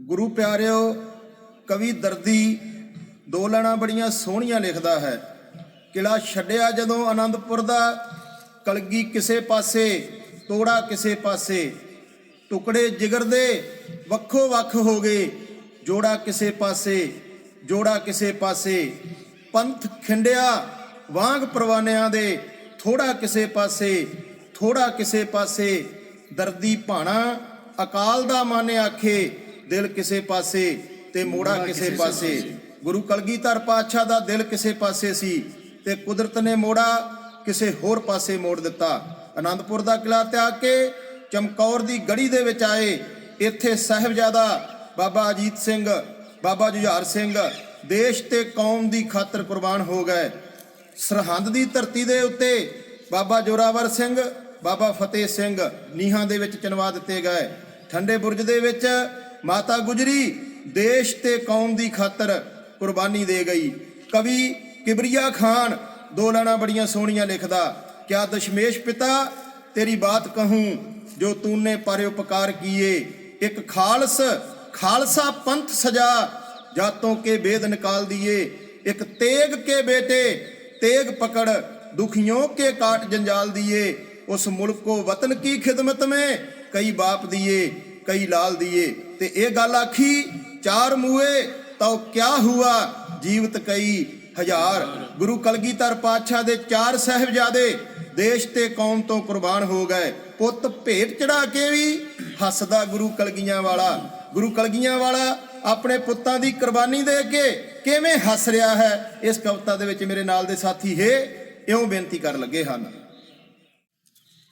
ਗੁਰੂ ਪਿਆਰਿਓ, ਕਵੀ ਦਰਦੀ ਦੋ ਲੈਣਾ ਬੜੀਆਂ ਸੋਹਣੀਆਂ ਲਿਖਦਾ ਹੈ। ਕਿਲਾ ਛੱਡਿਆ ਜਦੋਂ ਆਨੰਦਪੁਰ ਦਾ, ਕਲਗੀ ਕਿਸੇ ਪਾਸੇ, ਤੋੜਾ ਕਿਸੇ ਪਾਸੇ। ਟੁਕੜੇ ਜਿਗਰ ਦੇ ਵੱਖੋ ਵੱਖ ਹੋ ਗਏ, ਜੋੜਾ ਕਿਸੇ ਪਾਸੇ, ਜੋੜਾ ਕਿਸੇ ਪਾਸੇ। ਪੰਥ ਖਿੰਡਿਆ ਵਾਂਗ ਪਰਵਾਨਿਆਂ ਦੇ, ਥੋੜਾ ਕਿਸੇ ਪਾਸੇ, ਥੋੜਾ ਕਿਸੇ ਪਾਸੇ। ਦਰਦੀ ਭਾਣਾ ਅਕਾਲ ਦਾ ਮਨ ਆਖੇ ਦਿਲ ਕਿਸੇ ਪਾਸੇ ਤੇ ਮੋੜਾ ਕਿਸੇ ਪਾਸੇ। ਗੁਰੂ ਕਲਗੀਧਰ ਪਾਤਸ਼ਾਹ ਦਾ ਦਿਲ ਕਿਸੇ ਪਾਸੇ ਸੀ ਤੇ ਕੁਦਰਤ ਨੇ ਮੋੜਾ ਕਿਸੇ ਹੋਰ ਪਾਸੇ ਮੋੜ ਦਿੱਤਾ। ਆਨੰਦਪੁਰ ਦਾ ਕਿਲਾ ਤਿਆਗ ਕੇ ਚਮਕੌਰ ਦੀ ਗੜੀ ਦੇ ਵਿੱਚ ਆਏ। ਇੱਥੇ ਸਾਹਿਬਜ਼ਾਦਾ ਬਾਬਾ ਅਜੀਤ ਸਿੰਘ ਬਾਬਾ ਜੁਝਾਰ ਸਿੰਘ ਦੇਸ਼ ਤੇ ਕੌਮ ਦੀ ਖਾਤਰ ਕੁਰਬਾਨ ਹੋ ਗਏ। ਸਰਹੰਦ ਦੀ ਧਰਤੀ ਦੇ ਉੱਤੇ ਬਾਬਾ ਜੋਰਾਵਰ ਸਿੰਘ ਬਾਬਾ ਫਤਿਹ ਸਿੰਘ ਨੀਹਾਂ ਦੇ ਵਿੱਚ ਚਨਵਾ ਦਿੱਤੇ ਗਏ। ਠੰਡੇ ਬੁਰਜ ਦੇ ਵਿੱਚ ਮਾਤਾ ਗੁਜਰੀ, ਦੇਸ਼ ਤੇ ਕੌਮ ਦੀ ਖਾਤਰ ਕੁਰਬਾਨੀ ਦੇ ਗਈ। ਕਵੀ ਕਿਬਰੀਆ ਖਾਨ, ਦੋ ਲਾਣਾ ਬੜੀਆਂ ਸੋਹਣੀਆਂ ਲਿਖਦਾ, ਕਿਆ ਦਸ਼ਮੇਸ਼ ਪਿਤਾ, ਤੇਰੀ ਬਾਤ ਕਹੂੰ, ਜੋ ਤੂਨੇ ਪਰਉਪਕਾਰ ਕੀਏ। ਇੱਕ ਖਾਲਸ, ਖਾਲਸਾ ਪੰਥ ਸਜਾ, ਜਾਤੋਂ ਕੇ ਬੇਦ ਨਿਕਾਲ ਦੀਏ। ਇੱਕ ਤੇਗ ਕੇ ਬੇਟੇ, ਤੇਗ ਪਕੜ ਦੁਖੀਆਂ ਕੇ ਕਾਟ ਜੰਜਾਲ ਦੀਏ। ਉਸ ਮੁਲਕ ਕੋ ਵਤਨ ਕੀ ਖਿਦਮਤ ਮੈਂ, ਕਈ ਬਾਪ ਦੀਏ। ਕਈ ਲਾਲ ਦੀਏ। ਤੇ ਇਹ ਗੱਲ ਆਖੀ, ਚਾਰ ਮੂਏ ਤਾਂ ਕਿਆ ਹੁਆ? ਜੀਵਤ ਕਈ ਹਜ਼ਾਰ। ਗੁਰੂ ਕਲਗੀਧਰ ਪਾਤਸ਼ਾਹ ਦੇ ਚਾਰ ਸਹਿਬਜ਼ਾਦੇ ਦੇਸ਼ ਤੇ ਕੌਮ ਤੋਂ ਕੁਰਬਾਨ ਹੋ ਗਏ। ਪੁੱਤ ਭੇਟ ਚੜਾ ਕੇ ਵੀ ਹੱਸਦਾ ਗੁਰੂ ਕਲਗੀਆਂ ਵਾਲਾ। ਗੁਰੂ ਕਲਗੀਆਂ ਵਾਲਾ ਆਪਣੇ ਪੁੱਤਾਂ ਦੀ ਕੁਰਬਾਨੀ ਦੇ ਕੇ ਕਿਵੇਂ ਹੱਸ ਰਿਹਾ ਹੈ, ਇਸ ਕਵਿਤਾ ਦੇ ਵਿੱਚ ਮੇਰੇ ਨਾਲ ਦੇ ਸਾਥੀ ਹੈ, ਇਉਂ ਬੇਨਤੀ ਕਰਨ ਲੱਗੇ ਹਨ।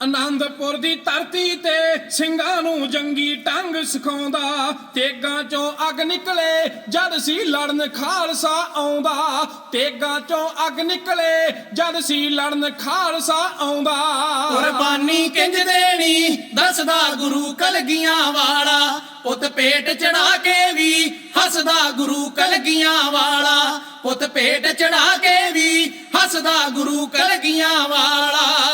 ਆਨੰਦਪੁਰ ਦੀ ਧਰਤੀ ਤੇ ਸਿੰਘਾਂ ਨੂੰ ਜੰਗੀ ਟੰਗ ਸਿਖਾਉਂਦਾ, ਤੇਗਾਂ ਚੋਂ ਅੱਗ ਨਿਕਲੇ ਜਦ ਸੀ ਲੜਨ ਖਾਲਸਾ ਆਉਂਦਾ। ਤੇਗਾਂ ਚੋਂ ਅੱਗ ਨਿਕਲੇ ਜਦ ਸੀ ਲੜਨ ਖਾਲਸਾ ਆਉਂਦਾ। ਕੁਰਬਾਨੀ ਕਿੰਜ ਦੇਣੀ? ਦੱਸਦਾ ਗੁਰੂ ਕਲਗੀਆਂ ਵਾਲਾ। ਪੁੱਤ ਪੇਟ ਚੜਾ ਕੇ ਵੀ ਹੱਸਦਾ ਗੁਰੂ ਕਲਗੀਆਂ ਵਾਲਾ। ਪੁੱਤ ਪੇਟ ਚੜਾ ਕੇ ਵੀ ਹੱਸਦਾ ਗੁਰੂ ਕਲਗੀਆਂ ਵਾਲਾ।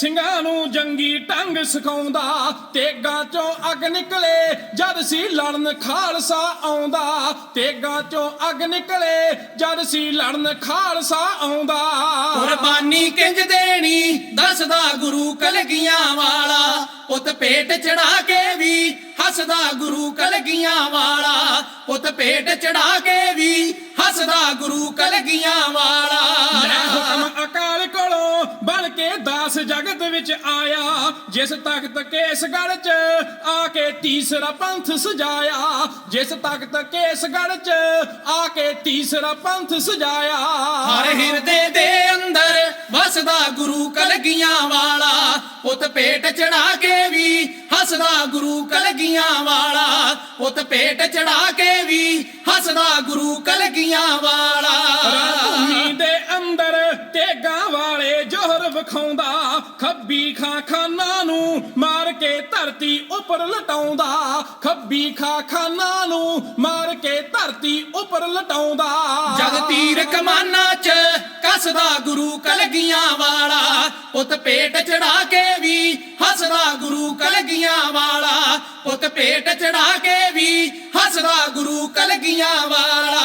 ਸਿੰਘਾਂ ਨੂੰ ਜੰਗੀ ਟੰਗ ਸਿਖਾਉਂਦਾ ਤੇਗਾਂ ਚੋਂ ਅੱਗ ਨਿਕਲੇ ਜਦ ਸੀ ਲੜਨ ਖਾਲਸਾ ਆਉਂਦਾ। ਤੇਗਾਂ ਚੋਂ ਅੱਗ ਨਿਕਲੇ ਜਦ ਸੀ ਲੜਨ ਖਾਲਸਾ ਆਉਂਦਾ। ਕੁਰਬਾਨੀ ਕਿੰਜ ਦੇਣੀ? ਦੱਸਦਾ ਗੁਰੂ ਕਲਗੀਆਂ ਵਾਲਾ। ਪੁੱਤ ਪੇਟ ਚੜਾ ਕੇ ਵੀ ਹੱਸਦਾ ਗੁਰੂ ਕਲਗੀਆਂ ਵਾਲਾ। ਪੁੱਤ ਪੇਟ ਚੜਾ ਕੇ ਵੀ ਹੱਸਦਾ ਗੁਰੂ ਕਲਗੀਆਂ ਮੈਂ ਵਾਲਾ ਹੁਕਮ ਅਕਾਲ ਕੋਲੋਂ ਜਗਤ ਵਿੱਚ ਆਇਆ, ਜਿਸ ਤਖਤ ਕੇਸਗੜ ਚ ਆ ਕੇ ਤੀਸਰਾ ਪੰਥ ਸਜਾਇਆ, ਜਿਸ ਤਖਤ ਕੇਸਗੜ ਚ ਆ ਕੇ ਤੀਸਰਾ ਪੰਥ ਸਜਾਇਆ। ਹਰ ਹਿਰਦੇ ਦੇ ਅੰਦਰ ਵਸਦਾ ਗੁਰੂ ਕਲਗੀਆਂ ਵਾਲਾ ਉਤ ਪੇਟ ਚੜਾ ਕੇ ਵੀ ਹੱਸਦਾ ਗੁਰੂ ਕਲਗੀਆਂ ਵਾਲਾ ਉਤ ਪੇਟ ਚੜਾ ਕੇ ਵੀ ਹੱਸਦਾ ਗੁਰੂ ਕਲਗੀਆਂ ਵਾਲਾ। ਖੱਬੀ ਖਾਂ ਖਾਨਾ ਨੂੰ ਮਾਰ ਕੇ ਧਰਤੀ ਉੱਪਰ ਲਟਾਉਂਦਾ। ਖੱਬੀ ਖਾਂ ਖਾਨਾ ਨੂੰ ਮਾਰ ਕੇ ਧਰਤੀ ਉੱਪਰ ਲਟਾਉਂਦਾ। ਜਗ ਤੀਰ ਕਮਾਨਾ ਚ ਕੱਸਦਾ ਗੁਰੂ ਕਲਗੀਆਂ ਵਾਲਾ। ਪੁੱਤ ਪੇਟ ਚੜਾ ਕੇ ਵੀ ਹੱਸਦਾ ਗੁਰੂ ਕਲਗੀਆਂ ਵਾਲਾ। ਪੁੱਤ ਪੇਟ ਚੜਾ ਕੇ ਵੀ ਹੱਸਦਾ ਗੁਰੂ ਕਲਗੀਆਂ ਵਾਲਾ।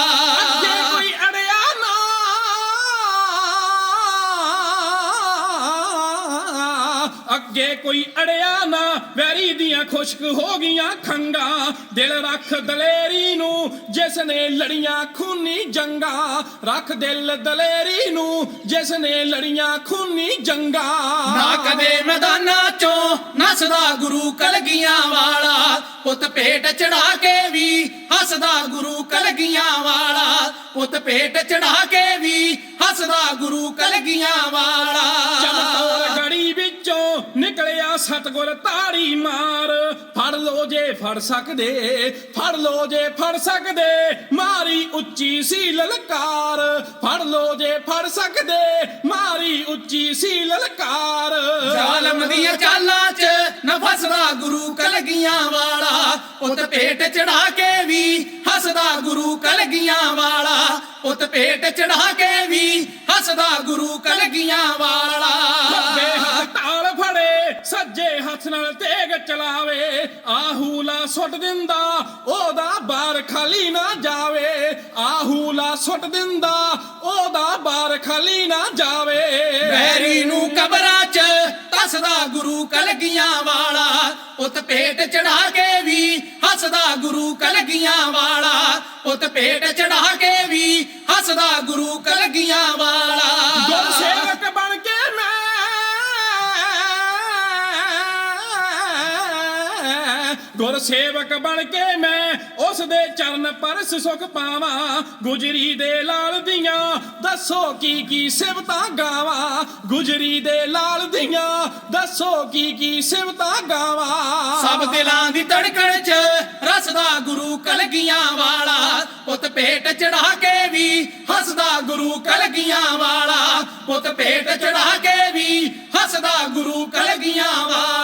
ਅੱਗੇ ਕੋਈ ਅੜਿਆ ਨਾ ਵੈਰੀ ਦੀਆਂ ਖੁਸ਼ਕ ਹੋ ਗਈਆਂ ਖੰਗਾ। ਦਿਲ ਰੱਖ ਦਲੇਰੀ ਨੂੰ ਜਿਸ ਨੇ ਲੜੀਆਂ ਖੂਨੀ ਜੰਗਾ। ਰੱਖ ਦਿਲ ਦਲੇਰੀ ਨੂੰ ਜਿਸ ਨੇ ਲੜੀਆਂ ਖੂਨੀ ਜੰਗਾ। ਨਾ ਕਦੇ ਮੈਦਾਨਾਂ ਚੋਂ ਨਸਦਾ ਗੁਰੂ ਕਲਗੀਆਂ ਵਾਲਾ ਪੁੱਤ ਪੇਟ ਚੜਾ ਕੇ ਵੀ ਹੱਸਦਾ ਗੁਰੂ ਕਲਗੀਆਂ ਵਾਲਾ। ਪੁੱਤ ਪੇਟ ਚੜਾ ਕੇ ਵੀ ਹੱਸਦਾ ਗੁਰੂ ਕਲਗੀਆਂ ਵਾਲਾ। ਵਿੱਚੋਂ ਨਿਕਲਿਆ ਸਤਗੁਰ ਤਾੜੀ ਮਾਰ। ਫੜ ਲੋ ਜੇ ਫੜ ਸਕਦੇ, ਫੜ ਲੋ ਜੇ ਫੜ ਸਕਦੇ, ਮਾਰੀ ਉੱਚੀ ਸੀ ਲਲਕਾਰ। ਫੜ ਲੋ ਜੇ ਫੜ ਸਕਦੇ, ਮਾਰੀ ਉੱਚੀ ਸੀ ਲਲਕਾਰ। ਜ਼ਾਲਮ ਦੀਆਂ ਚਾਲਾਂ 'ਚ ਨਾ ਫਸਦਾ ਗੁਰੂ ਕਲਗੀਆਂ ਵਾਲਾ। ਪੁੱਤ ਪੇਟ ਚੜਾ ਕੇ ਵੀ ਹੱਸਦਾ ਗੁਰੂ ਕਲਗੀਆਂ ਵਾਲਾ। ਪੁੱਤ ਪੇਟ ਚੜਾ ਕੇ ਵੀ ਹੱਸਦਾ ਗੁਰੂ ਕਲਗੀਆਂ ਵਾਲਾ। ਹੱਥ ਨਾਲ ਤੇਗ ਚਲਾਵੇ ਆਹੂਲਾ ਸੁੱਟ ਦਿੰਦਾ ਉਹਦਾ ਬਾਰ ਖਾਲੀ ਨਾ ਜਾਵੇ। ਆਹੂਲਾ ਸੁੱਟ ਦਿੰਦਾ ਉਹਦਾ ਬਾਰ ਖਾਲੀ ਨਾ ਜਾਵੇ। ਬੈਰੀ ਨੂੰ ਕਬਰਾਂ 'ਚ ਦੱਸਦਾ ਗੁਰੂ ਕਲਗੀਆਂ ਵਾਲਾ ਪੁੱਤ ਪੇਟ ਚੜਾ ਕੇ ਵੀ ਹੱਸਦਾ ਗੁਰੂ ਕਲਗੀਆਂ ਵਾਲਾ ਪੁੱਤ ਪੇਟ ਚੜਾ ਕੇ ਵੀ ਹੱਸਦਾ ਗੁਰੂ ਕਲਗੀਆਂ ਵਾਲਾ। ਗੁਰ ਸੇਵਕ ਬਣ ਕੇ ਮੈਂ ਉਸ ਦੇ ਚਰਨ ਪਰਸ ਸੁਖ ਪਾਵਾਂ, ਗੁਜਰੀ ਦੇ ਲਾਲ ਦੀਆਂ ਦੱਸੋ ਕੀ ਕੀ ਸਿਵਤਾਂ ਗਾਵਾਂ, ਗੁਜਰੀ ਦੇ ਲਾਲ ਦੀਆਂ ਦੱਸੋ ਕੀ ਕੀ ਸਿਵਤਾਂ ਗਾਵਾਂ। ਸਭ ਦਿਲਾਂ ਦੀ ਧੜਕਣ 'ਚ ਰਸਦਾ ਗੁਰੂ ਕਲਗੀਆਂ ਵਾਲਾ, ਪੁੱਤ ਪੇਟ ਚੜਾ ਕੇ ਵੀ ਹੱਸਦਾ ਗੁਰੂ ਕਲਗੀਆਂ ਵਾਲਾ, ਪੁੱਤ ਪੇਟ ਚੜਾ ਕੇ ਵੀ ਹੱਸਦਾ ਗੁਰੂ ਕਲਗੀਆਂ ਵਾਲਾ।